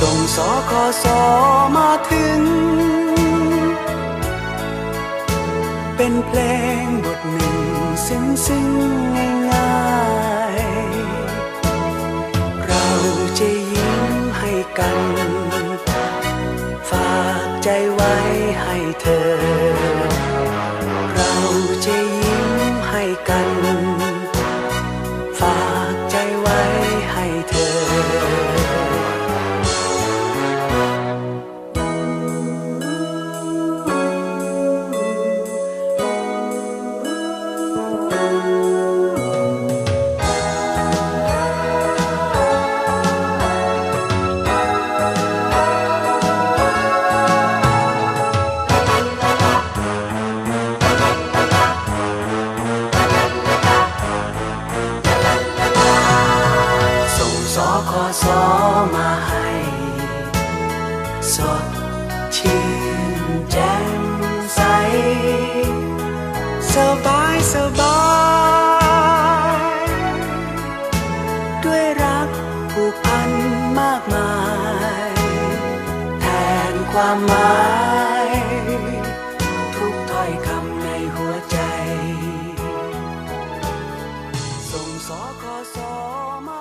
ส่งสอคอสอมาถึง เป็นเพลงบทหนึ่งซึ้งซึ้งง่ายง่ายๆเราจะยิ้มให้กัน ฝากใจไว้ให้เธอ เราจะยิ้มให้กัน ฝากใจไว้ให้เธอ สอมาให้ สดชื่นแจ่มใส สบายสบาย ด้วยรักผูกพันมากมาย แทนความหมายทุกถ้อยคำในหัวใจ ส่งสอคอสอมา